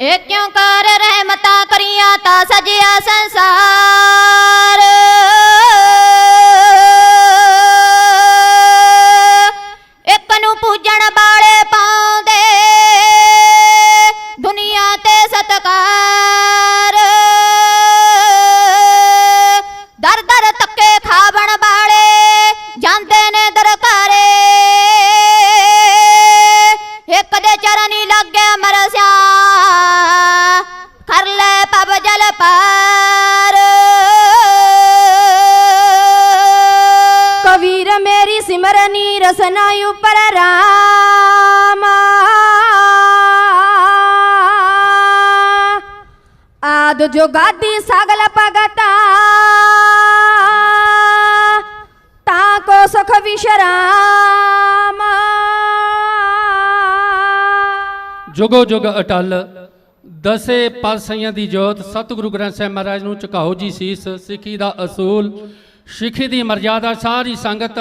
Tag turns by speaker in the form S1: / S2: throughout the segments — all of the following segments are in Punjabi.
S1: ਇਹ ਕਿਉਂ ਕਰ ਰਹਿਮਤਾਂ ਕਰੀਆਂ ਤਾਂ ਸਜਿਆ ਸੰਸਾਰ? ਇੱਕ ਨੂੰ ਪੂਜਣ ਵਾਲੇ ਪਾਉਂਦੇ, ਦੁਨੀਆ ਤੇ ਸਤਕਾਰ। ਦਰ ਦਰ ਤੱਕੇ ਖਾਵਣ ਵਾਲੇ ਜਾਂਦੇ ਨੇ ਦਰਕਾਰੇ ਇੱਕ ਦੇ ਚਰਨੀ ਲੱਗੇ ਮਰਸਿਆ
S2: ਕਬੀਰ ਮੇਰੀ ਸਿਮਰਨੀ ਰਸਨਾ ਉਪਰ ਰਾਮਾ। ਆਦ ਜੁਗਾਦੀ ਸਗਲ ਭਗਤਾ। ਤਾ ਕੋ ਸੁਖ ਵਿਸ਼ਰਾਮ।
S3: ਜੁਗੋ ਜੁਗ ਅਟਲ, ਦਸੇ ਪਾਤਸ਼ਾਹੀਆਂ ਦੀ ਜੋਤ, ਸਤਿਗੁਰੂ ਗ੍ਰੰਥ ਸਾਹਿਬ ਮਹਾਰਾਜ ਨੂੰ ਝੁਕਾਓ ਜੀ ਸੀਸ, ਸਿੱਖੀ ਦਾ ਅਸੂਲ। ਸਿੱਖੀ ਦੀ ਮਰਜ਼ਾਦਾ ਸਾਰੀ ਸੰਗਤ,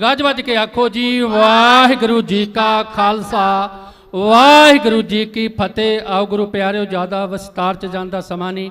S3: ਗੱਜ ਵੱਜ ਕੇ ਆਖੋ ਜੀ, ਵਾਹਿਗੁਰੂ ਜੀ ਕਾ ਖਾਲਸਾ, ਵਾਹਿਗੁਰੂ ਜੀ ਕੀ ਫਤਿਹ। ਆਓ ਗੁਰੂ ਪਿਆਰਿਓ, ਜ਼ਿਆਦਾ ਵਿਸਤਾਰ ਚ ਜਾਂਦਾ ਸਮਾਂ ਨਹੀਂ।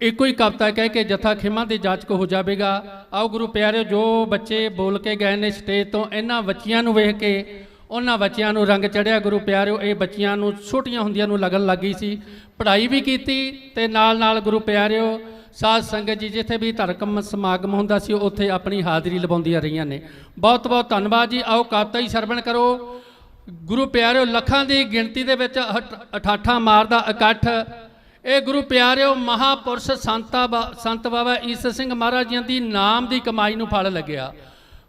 S3: ਇੱਕੋ ਹੀ ਕਵਿਤਾ ਕਹਿ ਕੇ ਜਥਾ ਖਿਮਾ ਦੀ ਜਾਚਕ ਹੋ ਜਾਵੇਗਾ। ਆਓ ਗੁਰੂ ਪਿਆਰਿਓ, ਜੋ ਬੱਚੇ ਬੋਲ ਕੇ ਗਏ ਨੇ ਸਟੇਜ ਤੋਂ, ਇਹਨਾਂ ਬੱਚਿਆਂ ਨੂੰ ਵੇਖ ਕੇ ਉਹਨਾਂ ਬੱਚਿਆਂ ਨੂੰ ਰੰਗ ਚੜਿਆ, ਗੁਰੂ ਪਿਆਰਿਓ, ਇਹ ਬੱਚਿਆਂ ਨੂੰ, ਛੋਟੀਆਂ ਹੁੰਦੀਆਂ ਨੂੰ ਲੱਗਣ ਲੱਗੀ ਸੀ। ਪੜ੍ਹਾਈ ਵੀ ਕੀਤੀ ਤੇ ਨਾਲ ਨਾਲ ਗੁਰੂ ਪਿਆਰਿਓ, ਸਾਧ ਸੰਗਤ ਜੀ, ਜਿੱਥੇ ਵੀ ਧਰਕਮ ਸਮਾਗਮ ਹੁੰਦਾ ਸੀ, ਉੱਥੇ ਆਪਣੀ ਹਾਜ਼ਰੀ ਲਵਾਉਂਦੀਆਂ ਰਹੀਆਂ ਨੇ। ਬਹੁਤ ਬਹੁਤ ਧੰਨਵਾਦ ਜੀ। ਆਓ ਕਵਿਤਾ ਹੀ ਸਰਵਣ ਕਰੋ। ਗੁਰੂ ਪਿਆਰਿਓ, ਲੱਖਾਂ ਦੀ ਗਿਣਤੀ ਦੇ ਵਿੱਚ ਅਠ- ਅਠਾਠਾਂ ਮਾਰਦਾ ਇਕੱਠ। ਇਹ ਗੁਰੂ ਪਿਆਰਿਓ, ਮਹਾਪੁਰਸ਼ ਸੰਤਾ ਬਾ- ਸੰਤ ਬਾਬਾ ਈਸ ਸਿੰਘ ਮਹਾਰਾਜ ਜੀਆਂ ਦੀ ਨਾਮ ਦੀ ਕਮਾਈ ਨੂੰ ਫਲ ਲੱਗਿਆ।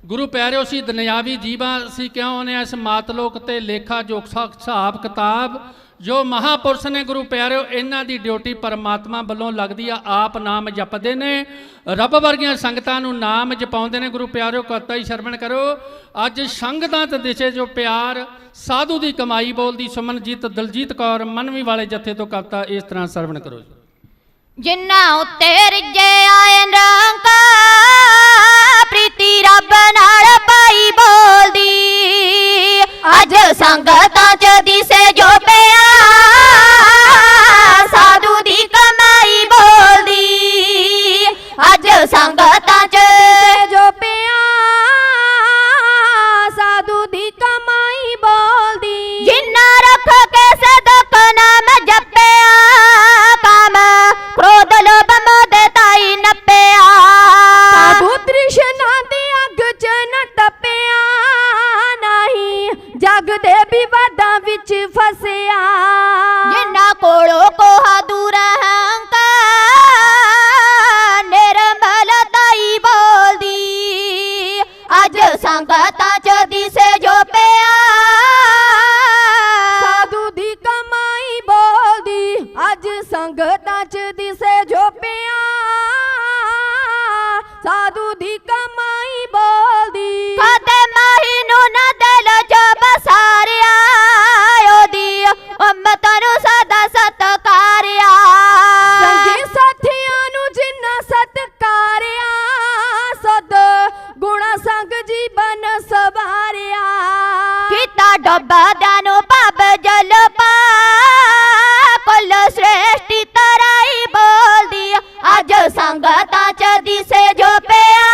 S3: ਗੁਰੂ ਪਿਆਰਿਓ ਸੀ ਦੁਨਿਆਵੀ ਜੀਵਾਂ ਸੀ ਕਿਉਂ ਨੇ ਇਸ ਮਾਤਲੋਕ ਤੇ ਲੇਖਾ ਜੋਖਾ ਹਿਸਾਬ, ਕਿਤਾਬ? ਜੋ ਮਹਾਪੁਰਸ਼ ਨੇ ਗੁਰੂ ਪਿਆਰਿਓ, ਇਹਨਾਂ ਦੀ ਡਿਊਟੀ ਪਰਮਾਤਮਾ ਵੱਲੋਂ ਲੱਗਦੀ ਆ, ਆਪ ਨਾਮ ਜਪਦੇ ਨੇ। ਰੱਬ ਵਰਗੀਆਂ ਸੰਗਤਾਂ ਨੂੰ ਨਾਮ ਜਪਾਉਂਦੇ ਨੇ, ਗੁਰੂ ਪਿਆਰਿਓ ਕਥਾ ਹੀ ਸ਼ਰਵਣ ਕਰੋ। ਅੱਜ ਸੰਗਤਾਂ ਤੇ ਦਿਸੇ ਜੋ ਪਿਆਰ, ਸਾਧੂ ਦੀ ਕਮਾਈ ਬੋਲਦੀ, ਸੁਮਨਜੀਤ ਦਲਜੀਤ ਕੌਰ ਮਨਵੀ ਵਾਲੇ ਜੱਥੇ ਤੋਂ ਕਵਿਤਾ ਇਸ ਤਰ੍ਹਾਂ ਸਰਵਣ ਕਰੋ
S1: ਜਿੰਨਾ ਉੱਤੇ ਰਿਜੇ
S2: ਵਿਵਾਦਾਂ ਵਿੱਚ ਫਸਿਆ।
S1: ਜਿੰਨਾ ਕੋਲੋਂ ਕੋਹਾ ਦੂਰ ਹੰਕਾਰ ਕੀਤਾ ਡੱਬਾ ਨੂੰ ਪਬ ਜਲ ਪਾ ਕੁੱਲ ਸ੍ਰੇਸ਼ਟੀ ਤਰਾਈ ਬੋਲਦੀ ਅੱਜ ਸੰਗਤਾਂ ਚ ਦਿਸੇ ਜੋ ਪਿਆ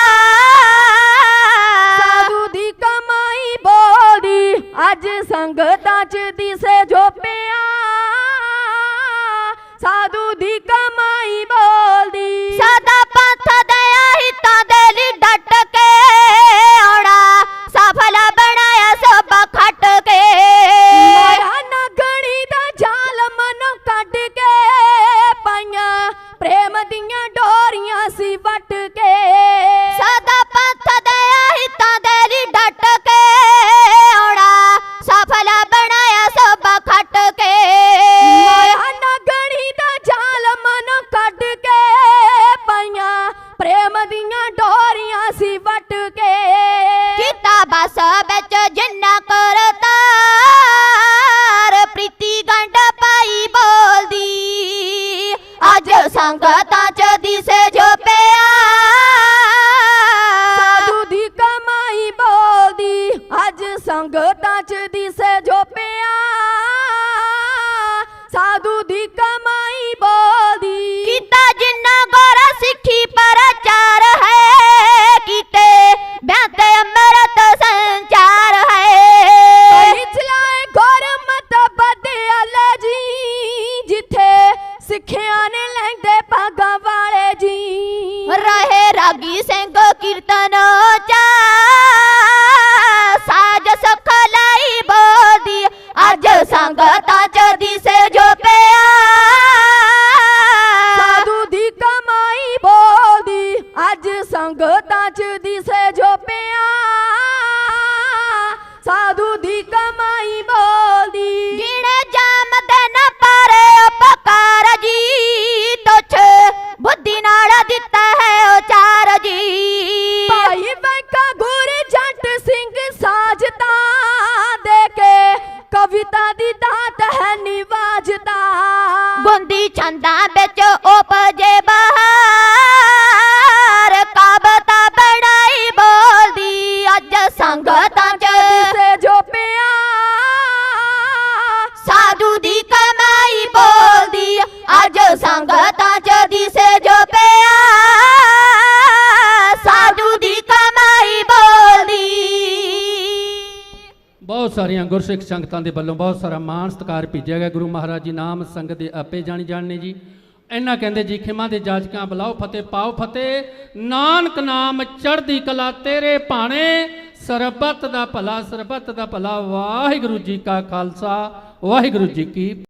S2: ਸਾਧੂ ਦੀ ਕਮਾਈ ਬੋਲਦੀ, ਅੱਜ ਸੰਗਤਾਂ ਚ ਦਿਸੇ ਜੋ ਪਿਆ ਸਾਧੂ ਦੀ ਕਮਾਈ
S1: ਕੀਤਾ ਬਸ ਵਿੱਚ ਜਿੰਨਾ ਕਰਤਾਰ ਪ੍ਰੀਤੀ ਗੰਢ ਪਾਈ ਬੋਲਦੀ। ਅੱਜ ਸੰਗਤਾਂ ਚ ਦਿਸੇ ਜੋ ਪਿਆ
S2: ਸਾਧੂ ਦੀ ਕਮਾਈ ਬੋਲਦੀ। ਅੱਜ ਸੰਗਤਾਂ ਚ ਦਿਸੇ ਜੋ ਪਿਆ ਸਾਧੂ ਦੀ
S1: ਰਹੇ ਸਿੰਘ ਕੀਰਤਨ ਚਾ ਸਾਜ ਸੁਖ ਬੋਦੀ ਅੱਜ ਸੰਗਤਾਂ ਚ ਦਿਸੇ
S3: ਸਾਰੀਆਂ ਗੁਰਸਿੱਖ ਸੰਗਤਾਂ ਦੇ ਵੱਲੋਂ ਬਹੁਤ ਸਾਰਾ ਮਾਣ ਸਤਿਕਾਰ ਭੇਜਿਆ ਗਿਆ। ਗੁਰੂ ਮਹਾਰਾਜ ਜੀ ਨਾਮ ਸੰਗਤ ਦੇ ਆਪੇ ਜਾਣੀ ਜਾਣਨੇ ਜੀ। ਇਹਨਾਂ ਕਹਿੰਦੇ ਜੀ, ਖਿਮਾ ਦੇ ਜਾਜਕਾਂ, ਬੁਲਾਓ ਫਤਿਹ, ਪਾਓ ਫਤਿਹ। ਨਾਨਕ ਨਾਮ ਚੜ੍ਹਦੀ ਕਲਾ ਤੇਰੇ ਭਾਣੇ। ਸਰਬੱਤ ਦਾ ਭਲਾ, ਸਰਬੱਤ ਦਾ ਭਲਾ। ਵਾਹਿਗੁਰੂ ਜੀ ਕਾ ਖਾਲਸਾ, ਵਾਹਿਗੁਰੂ ਜੀ ਕੀ